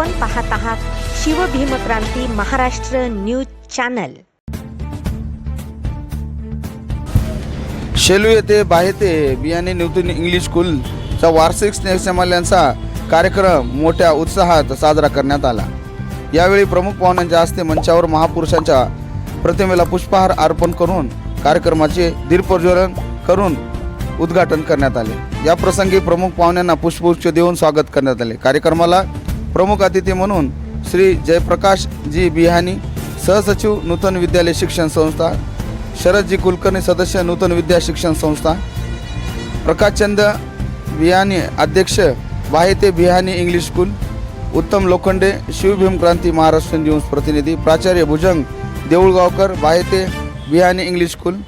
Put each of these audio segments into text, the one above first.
आपण पाहत आहात शिवभीमक्रांती महाराष्ट्र न्यूज चॅनल. शेलू येथे बाहेते बियाणे न्यूतन इंग्लिश स्कूलचा वार्षिक स्नेहसमाल्यांचा कार्यक्रम मोठ्या उत्साहात साजरा करण्यात आला. यावेळी प्रमुख पाहुण्यांच्या हस्ते मंचावर महापुरुषांच्या प्रतिमेला पुष्पहार अर्पण करून कार्यक्रमाचे दीपप्रज्वलन करून उद्घाटन करण्यात आले. या प्रसंगी प्रमुख पाहुण्यांना पुष्पगुच्छ देऊन स्वागत करण्यात आले. कार्यक्रमाला प्रमुख अतिथी म्हणून श्री जयप्रकाश जी बिहानी सहसचिव नूतन विद्यालय शिक्षण संस्था शरदजी कुलकर्णी सदस्य नूतन विद्या शिक्षण संस्था प्रकाशचंद बिहानी अध्यक्ष वाहेते Bihani English school Uttam Lokhande Shivbhim Kranti Maharashtra news प्रतिनिधी प्राचार्य Bhujang Deulgaonkar Bahete Bihani English school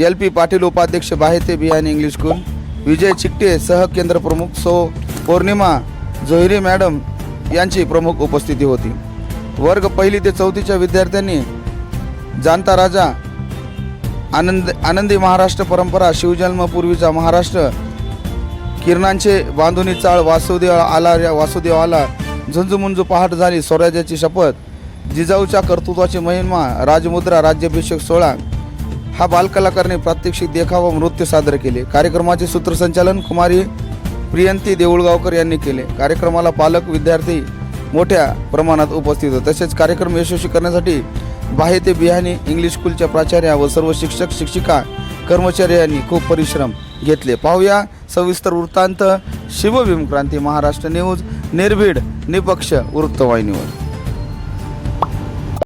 L P Patil उपाध्यक्ष बाहेते बिहानी इंग्लिश स्कूल विजय चिकटे सहकेंद्र प्रमुख सो पौर्णिमा जोहिरी मॅडम यांची प्रमुख उपस्थिती होती. वर्ग पहिली ते चौथीच्या विद्यार्थ्यांनी जाणता राजा आनंद आनंदी महाराष्ट्र परंपरा शिवजन्मपूर्वीचा महाराष्ट्र किरणांचे बांधुनी चाळ वासुदेव आला रे वासुदेव आला झुंजुमुंजू पहाट झाली स्वराज्याची शपथ जिजाऊच्या कर्तृत्वाची महिमा राजमुद्रा राज्याभिषेक सोहळा हा बालकलाकाराने प्रात्यक्षिक देखावा व नृत्य सादर केले. कार्यक्रमाचे सूत्रसंचालन कुमारी प्रियंती देऊळगावकर यांनी केले. कार्यक्रमाला पालक विद्यार्थी मोठ्या प्रमाणात उपस्थित होते. तसेच कार्यक्रम यशस्वी करण्यासाठी बाहे ते बिहानी इंग्लिश स्कूलच्या प्राचार्या व सर्व शिक्षक शिक्षिका कर्मचारी यांनी खूप परिश्रम घेतले. पाहूया सविस्तर वृत्तांत. शिवभीम क्रांती महाराष्ट्र न्यूज निर्भीड निपक्ष वृत्तवाहिनीवर.